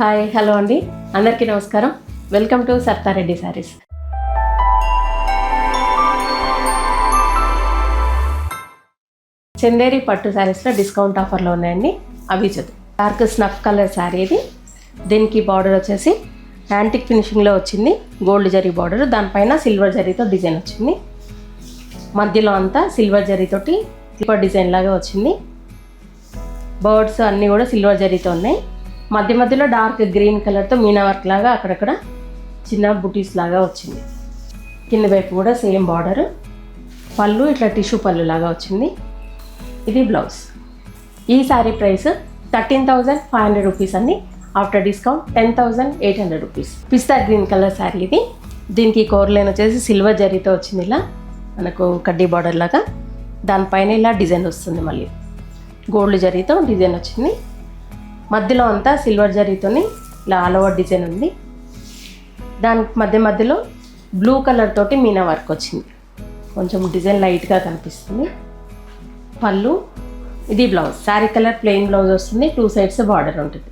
Hi hello అండి. అందరికీ నమస్కారం. వెల్కమ్ టు సత్తారెడ్డి శారీస్ చందేరి పట్టు శారీస్లో డిస్కౌంట్ ఆఫర్లో ఉన్నాయండి. అవి చదువు డార్క్ స్నఫ్ కలర్ శారీ ఇది. దీనికి బార్డర్ వచ్చేసి యాంటిక్ ఫినిషింగ్లో వచ్చింది. గోల్డ్ జరీ బార్డర్ దానిపైన సిల్వర్ జరీతో డిజైన్ వచ్చింది. మధ్యలో అంతా సిల్వర్ జరీతోటి సిల్వర్ డిజైన్ లాగా వచ్చింది. బర్డ్స్ అన్నీ కూడా సిల్వర్ జరీతో ఉన్నాయి. మధ్య మధ్యలో డార్క్ గ్రీన్ కలర్తో మీనా వర్క్ లాగా అక్కడక్కడ చిన్న బుటీస్ లాగా వచ్చింది. కింద వైపు కూడా సేమ్ బార్డర్ పళ్ళు ఇట్లా టిష్యూ పళ్ళు లాగా వచ్చింది. ఇది బ్లౌజ్. ఈ sari price thirteen thousand five hundred rupees అండి. After discount ten thousand eight hundred rupees. Pista green colour sari ఇది. దీనికి కోర్లైన్ వచ్చేసి సిల్వర్ జరీతో వచ్చింది ఇలా. మనకు కడ్డీ బార్డర్ లాగా. దానిపైన ఇలా డిజైన్ వస్తుంది మళ్ళీ. గోల్డ్ జరీతో డిజైన్ వచ్చింది. మధ్యలో అంతా సిల్వర్ జరీతోని ఇలా ఆల్ ఓవర్ డిజైన్ ఉంది. దాని మధ్య మధ్యలో బ్లూ కలర్ తోటి మీనా వర్క్ వచ్చింది. కొంచెం డిజైన్ లైట్గా కనిపిస్తుంది. పళ్ళు ఇది blouse sari colour plain blouse వస్తుంది. టూ సైడ్స్ బార్డర్ ఉంటుంది.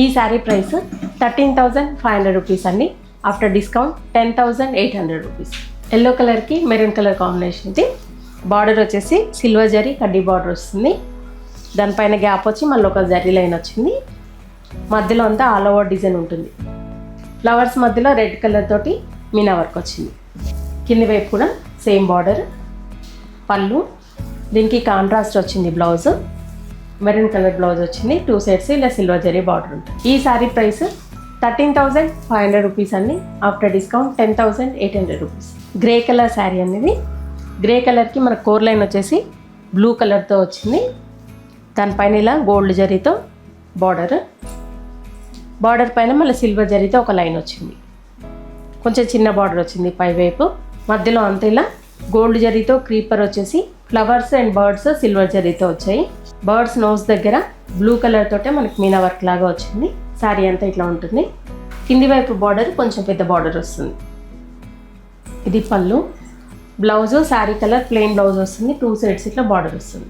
ఈ sari price thirteen thousand five hundred rupees అండి. After discount ten thousand eight hundred rupees yellow కలర్కి మెరూన్ కలర్ కాంబినేషన్ ఇది బార్డర్ వచ్చేసి సిల్వర్ జరీ కడ్డీ బార్డర్ వస్తుంది. దానిపైన గ్యాప్ వచ్చి మళ్ళీ ఒక జరీ లైన్ వచ్చింది. మధ్యలో అంతా ఆల్ ఓవర్ డిజైన్ ఉంటుంది. ఫ్లవర్స్ మధ్యలో రెడ్ కలర్ తోటి మీనా వర్క్ వచ్చింది. కింది వైపు కూడా సేమ్ బార్డర్ పళ్ళు. దీనికి కాంట్రాస్ట్ వచ్చింది బ్లౌజ్ మెరూన్ కలర్ బ్లౌజ్ వచ్చింది. టూ సైడ్స్ ఇలా సిల్వర్ జరీ బార్డర్ ఉంటుంది. ఈ sari price thirteen thousand five hundred rupees అండి. After discount ten thousand eight hundred rupees grey colour sari అనేది. గ్రే కలర్కి మన కోర్ లైన్ వచ్చేసి బ్లూ కలర్తో వచ్చింది. దానిపైన ఇలా గోల్డ్ జరీతో బార్డర్. బార్డర్ పైన మళ్ళీ సిల్వర్ జరీతో ఒక లైన్ వచ్చింది. కొంచెం చిన్న బార్డర్ వచ్చింది పై వైపు. మధ్యలో అంత ఇలా గోల్డ్ జరీతో క్రీపర్ వచ్చేసి ఫ్లవర్స్ అండ్ బర్డ్స్ సిల్వర్ జరీతో వచ్చాయి. బర్డ్స్ నోస్ దగ్గర బ్లూ కలర్ తోటే మనకి మీనా వర్క్ లాగా వచ్చింది. శారీ అంతా ఇట్లా ఉంటుంది. కింది వైపు బార్డర్ కొంచెం పెద్ద బార్డర్ వస్తుంది. ఇది పళ్ళు. Blouse sari colour plain blouse వస్తుంది. టూ సైడ్స్ ఇట్లా బార్డర్ వస్తుంది.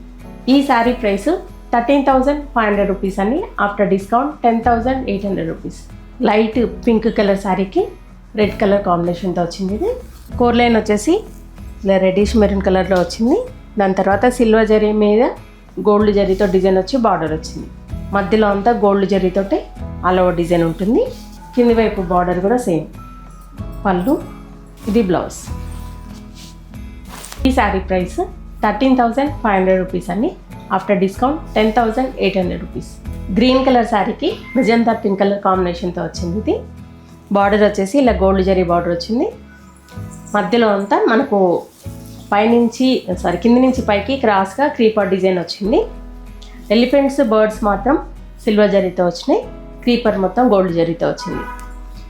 ఈ sari price thirteen thousand five hundred rupees అని after discount ten thousand eight hundred rupees. Light pink colour శారీకి రెడ్ కలర్ కాంబినేషన్తో వచ్చింది ఇది. కోర్ లైన్ వచ్చేసి ఇలా రెడ్డిష్ మెరూన్ కలర్లో వచ్చింది. దాని తర్వాత సిల్వర్ జరీ మీద గోల్డ్ జరీతో డిజైన్ వచ్చి బార్డర్ వచ్చింది. మధ్యలో అంతా గోల్డ్ జరీతోటే ఆల్ ఓవర్ డిజైన్ ఉంటుంది. కింది వైపు బార్డర్ కూడా సేమ్. పళ్ళు ఇది బ్లౌజ్. ఈ sari price thirteen thousand five hundred rupees అండి after discount ten thousand eight hundred rupees. Green colour శారీకి మెజంతా పింక్ కలర్ కాంబినేషన్తో వచ్చింది ఇది. బార్డర్ వచ్చేసి ఇలా గోల్డ్ జరీ బార్డర్ వచ్చింది. మధ్యలో అంతా మనకు పైనుంచి సారీ కింది నుంచి పైకి క్రాస్గా క్రీపర్ డిజైన్ వచ్చింది. ఎలిఫెంట్స్ బర్డ్స్ మాత్రం సిల్వర్ జరీతో వచ్చినాయి. క్రీపర్ మొత్తం గోల్డ్ జరీతో వచ్చింది.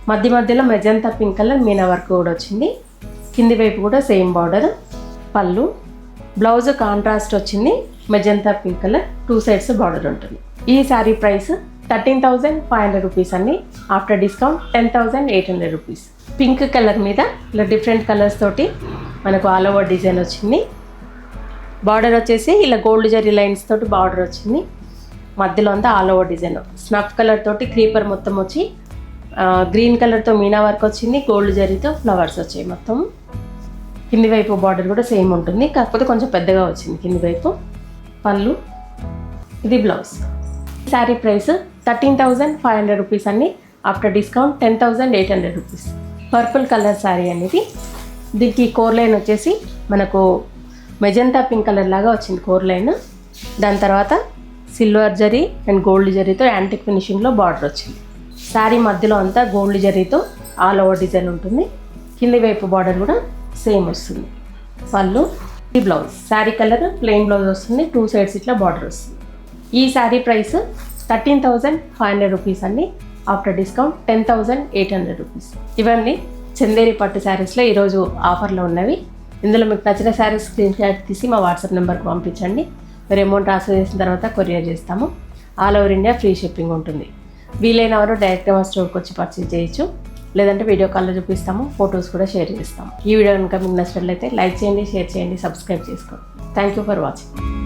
మధ్య మధ్యలో magenta pink colour meena work కూడా వచ్చింది. కింది వైపు కూడా సేమ్ బార్డర్. పళ్ళు. బ్లౌజ్ కాంట్రాస్ట్ వచ్చింది. Magenta pink colour two sides border ఉంటుంది. ఈ sari price thirteen thousand five hundred rupees అండి. After discount ten thousand eight hundred rupees. Pink colour మీద ఇలా డిఫరెంట్ కలర్స్ తోటి మనకు ఆల్ ఓవర్ డిజైన్ వచ్చింది. బార్డర్ వచ్చేసి ఇలా గోల్డ్ జరీ లైన్స్ తోటి బార్డర్ వచ్చింది. మధ్యలో అంతా all over design. Snuff colour తోటి క్రీపర్ మొత్తం వచ్చి గ్రీన్ కలర్తో మీనా వర్క్ వచ్చింది. గోల్డ్ జరీతో ఫ్లవర్స్ వచ్చాయి మొత్తం. కింది వైపు బార్డర్ కూడా సేమ్ ఉంటుంది. కాకపోతే కొంచెం పెద్దగా వచ్చింది కింది వైపు. పళ్ళు. ఇది blouse. Sari price thirteen thousand five hundred rupees అండి. After discount ten thousand eight hundred rupees. Purple colour sari అనేది. దీనికి కోర్ లైన్ వచ్చేసి మనకు మెజంతా పింక్ కలర్ లాగా వచ్చింది కోర్ లైన్. దాని తర్వాత సిల్వర్ జరీ అండ్ గోల్డ్ జరీతో యాంటిక్ ఫినిషింగ్లో బార్డర్ వచ్చింది. శారీ మధ్యలో అంతా గోల్డ్ జరీతో ఆల్ ఓవర్ డిజైన్ ఉంటుంది. కింది వైపు బార్డర్ కూడా సేమ్ వస్తుంది. పళ్ళు. ఈ blouse. Sari colour plain blouse వస్తుంది. టూ సైడ్స్ ఇట్లా బార్డర్ వస్తుంది. ఈ sari price thirteen thousand five hundred rupees అండి. After discount ten thousand eight hundred rupees. ఇవన్నీ చందేరి పట్టు శారీస్లో ఈరోజు ఆఫర్లో ఉన్నవి. ఇందులో మీకు నచ్చిన శారీస్ స్క్రీన్ షాట్ తీసి మా వాట్సాప్ నెంబర్కి పంపించండి. మీరు అమౌంట్ ట్రాన్స్ఫర్ చేసిన తర్వాత కొరియర్ చేస్తాము. All over India free shipping ఉంటుంది. వీలైన వారు డైరెక్ట్గా మా స్టోర్కి వచ్చి పర్చేజ్ చేయొచ్చు. లేదంటే వీడియో కాల్లో చూపిస్తాము ఫొటోస్ కూడా షేర్ చేస్తాము. ఈ వీడియో కనుక మీకు నచ్చినట్లయితే లైక్ చేయండి షేర్ చేయండి సబ్స్క్రైబ్ చేసుకోండి. Thank you for watching